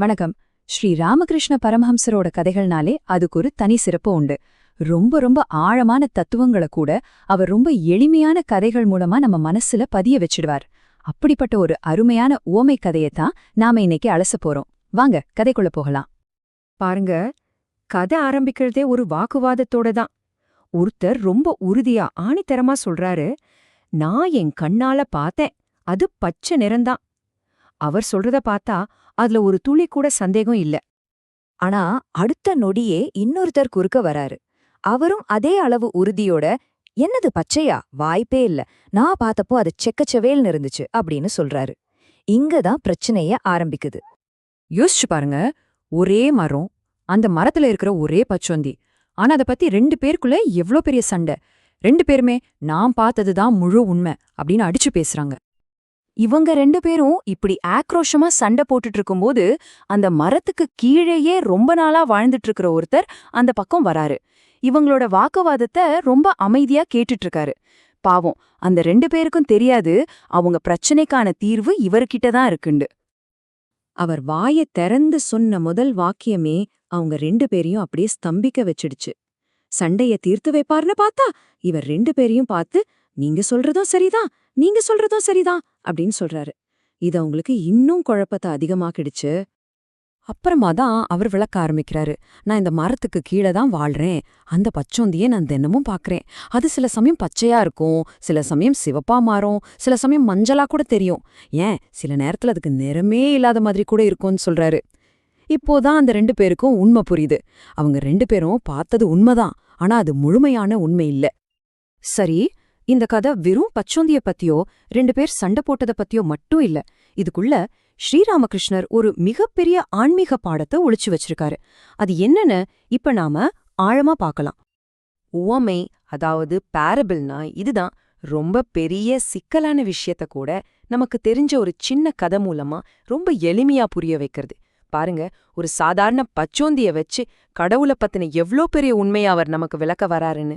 வணக்கம். ஸ்ரீ ராமகிருஷ்ண பரமஹம்சரோட கதைகள்னாலே அதுக்கு ஒரு தனி சிறப்பு உண்டு. ரொம்ப ரொம்ப ஆழமான தத்துவங்களை கூட அவர் ரொம்ப எளிமையான கதைகள் மூலமா நம்ம மனசுல பதிய வச்சிடுவார். அப்படிப்பட்ட ஒரு அருமையான ஓமை கதையைத்தான் நாம இன்னைக்கு அலச போறோம். வாங்க கதைக்குள்ள போகலாம். பாருங்க கதை ஆரம்பிக்கிறதே ஒரு வாக்குவாதத்தோட தான். ஒருத்தர் ரொம்ப உறுதியா ஆணித்தரமா சொல்றாரு நான் என் கண்ணால பார்த்தேன் அது பச்சை நிறந்தான் அவர் சொல்றத பார்த்தா அதுல ஒரு துளி கூட சந்தேகம் இல்ல. ஆனா அடுத்த நொடியே இன்னொருத்தர் குறுக்க வராரு. அவரும் அதே அளவு உறுதியோட என்னது பச்சையா? வாய்ப்பே இல்ல. நான் பார்த்தப்போ அது செக்கச்சவேல்னு இருந்துச்சு அப்படின்னு சொல்றாரு. இங்கதான் பிரச்சனைய ஆரம்பிக்குது. யோசிச்சு பாருங்க. ஒரே மரம் அந்த மரத்துல இருக்கிற ஒரே பச்சோந்தி. ஆனா அத பத்தி ரெண்டு பேருக்குள்ள எவ்ளோ பெரிய சண்டை. ரெண்டு பேருமே நான் பார்த்ததுதான் முழு உண்மை அப்படின்னு அடிச்சு பேசுறாங்க. இவங்க ரெண்டு பேரும் இப்படி ஆக்ரோஷமா சண்டை போட்டுட்டு இருக்கும்போது அந்த மரத்துக்கு கீழேயே ரொம்ப நாளா வாழ்ந்துட்டு இருக்கிற ஒருத்தர் அந்த பக்கம் வராரு. இவங்களோட வாக்குவாதத்தை ரொம்ப அமைதியா கேட்டுட்டு இருக்காரு. பாவம் அந்த ரெண்டு பேருக்கும் தெரியாது அவங்க பிரச்சனைக்கான தீர்வு இவர்கிட்ட தான் இருக்குண்டு. அவர் வாயை திறந்து சொன்ன முதல் வாக்கியமே அவங்க ரெண்டு பேரையும் அப்படியே ஸ்தம்பிக்க வச்சிடுச்சு. சண்டைய தீர்த்து வைப்பார்னு பார்த்தா இவர் ரெண்டு பேரையும் பார்த்து நீங்க சொல்றதும் சரிதான் நீங்க சொல்றதும் சரிதான் அப்படின்னு சொல்றாரு. இது அவங்களுக்கு இன்னும் குழப்பத்தை அதிகமாக்கிடுச்சு. அப்புறமா தான் அவர் விளக்க ஆரம்பிக்கிறாரு. நான் இந்த மரத்துக்கு கீழே தான் வாழ்றேன். அந்த பச்சோந்தியே நான் தினமும் பார்க்கறேன். அது சில சமயம் பச்சையா இருக்கும் சில சமயம் சிவப்பா மாறும் சில சமயம் மஞ்சளா கூட தெரியும். ஏன்? சில நேரத்துல அதுக்கு நிறமே இல்லாத மாதிரி கூட இருக்கும்னு சொல்றாரு. இப்போதான் அந்த ரெண்டு பேருக்கும் உண்மை புரியுது. அவங்க ரெண்டு பேரும் பார்த்தது உண்மைதான். ஆனா அது முழுமையான உண்மை இல்ல. சரி இந்த கதை வெறும் பச்சோந்திய பத்தியோ ரெண்டு பேர் சண்டை போட்டத பத்தியோ மட்டும் இல்ல. இதுக்குள்ள ஸ்ரீராமகிருஷ்ணர் ஒரு மிகப்பெரிய ஆன்மீக பாடத்தை ஒழிச்சு வச்சிருக்காரு. அது என்னன்னு இப்ப நாம ஆழமா பார்க்கலாம். உவமை அதாவது பேரபிள்னா இதுதான் ரொம்ப பெரிய சிக்கலான விஷயத்த கூட நமக்கு தெரிஞ்ச ஒரு சின்ன கதை மூலமா ரொம்ப எளிமையா புரிய வைக்கிறது. பாருங்க ஒரு சாதாரண பச்சோந்திய வச்சு கடவுள பத்தின எவ்ளோ பெரிய உண்மையை அவர் நமக்கு விளக்க வராருன்னு.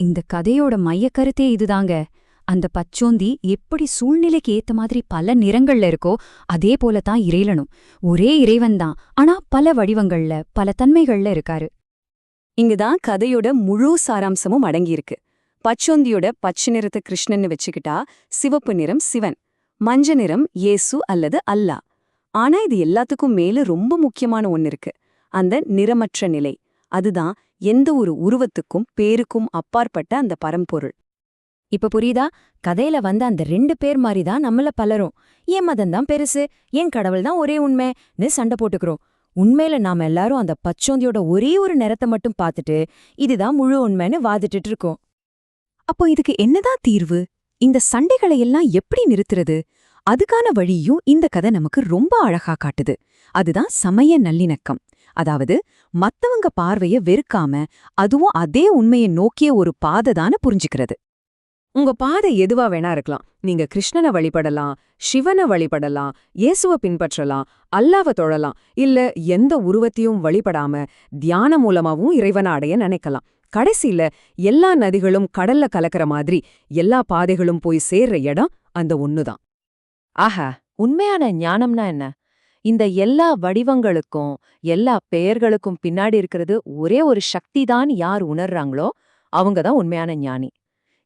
இந்த கதையோட மையக்கருத்தே இதுதாங்க. அந்த பச்சோந்தி எப்படி சூழ்நிலைக்கு ஏத்த மாதிரி பல நிறங்கள்ல இருக்கோ அதே போலதான் இறைலனும். ஒரே இறைவன்தான் ஆனா பல வடிவங்கள்ல பல தன்மைகள்ல இருக்காரு. இங்குதான் கதையோட முழு சாராம்சமும் அடங்கியிருக்கு. பச்சோந்தியோட பச்சை நிறத்தை கிருஷ்ணன்னு வச்சுக்கிட்டா சிவப்பு நிறம் சிவன் மஞ்ச நிறம் இயேசு அல்லது அல்லா. ஆனா இது எல்லாத்துக்கும் மேல ரொம்ப முக்கியமான ஒன்னு இருக்கு. அந்த நிறமற்ற நிலை அதுதான் எந்த ஒரு உருவத்துக்கும் பேருக்கும் அப்பாற்பட்ட அந்த பரம்பொருள். இப்ப புரியுதா? கதையில வந்த அந்த ரெண்டு பேர் மாதிரி தான் நம்மள பலரும். என் மதம் தான் பெருசு என் கடவுள் தான் ஒரே உண்மைன்னு சண்டை போட்டுக்கிறோம். உண்மையில நாம எல்லாரும் அந்த பச்சோந்தியோட ஒரே ஒரு நிறத்தை மட்டும் பார்த்துட்டு இதுதான் முழு உண்மைன்னு வாதிட்டுட்டு இருக்கோம். அப்போ இதுக்கு என்னதான் தீர்வு? இந்த சண்டைகளை எல்லாம் எப்படி நிறுத்துறது? அதுக்கான வழியும் இந்த கதை நமக்கு ரொம்ப அழகா காட்டுது. அதுதான் சமய நல்லிணக்கம். அதாவது மத்தவங்க பார்வைய வெறுக்காம அதுவும் அதே உண்மையை நோக்கிய ஒரு பாதைதான புரிஞ்சுக்கிறது. உங்க பாதை எதுவா வேணா இருக்கலாம். நீங்க கிருஷ்ணனை வழிபடலாம் சிவனை வழிபடலாம் இயேசுவ பின்பற்றலாம் அல்லாவ தொழலாம் இல்ல எந்த உருவத்தையும் வழிபடாம தியான மூலமாவும் இறைவனை அடைய நினைக்கலாம். கடைசியில எல்லா நதிகளும் கடல்ல கலக்கிற மாதிரி எல்லா பாதைகளும் போய் சேர்ற இடம் அந்த ஒண்ணுதான். ஆஹா உண்மையான ஞானம்னா என்ன? இந்த எல்லா வடிவங்களுக்கும் எல்லா பெயர்களுக்கும் பின்னாடி இருக்கிறது ஒரே ஒரு சக்தி தான் யார் உணர்றாங்களோ அவங்க தான் உண்மையான ஞானி.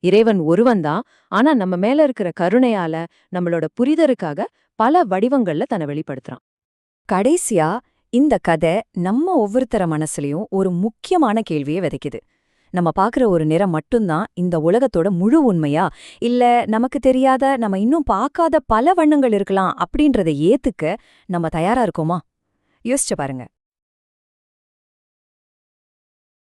இறைவன் ஒருவன்தான் ஆனா நம்ம மேல இருக்கிற கருணையால நம்மளோட புரிதலுக்காக பல வடிவங்கள்ல தன்னை வெளிப்படுத்துறான். கடைசியா இந்த கதை நம்ம ஒவ்வொருத்தர மனசுலயும் ஒரு முக்கியமான கேள்வியை விதைக்குது. நம்ம பார்க்குற ஒரு நிறம் மட்டும்தான் இந்த உலகத்தோட முழு உண்மையா? இல்ல நமக்கு தெரியாத நம்ம இன்னும் பார்க்காத பல வண்ணங்கள் இருக்கலாம் அப்படின்றத ஏத்துக்க நம்ம தயாரா இருக்கோமா? யோசிச்சு பாருங்க.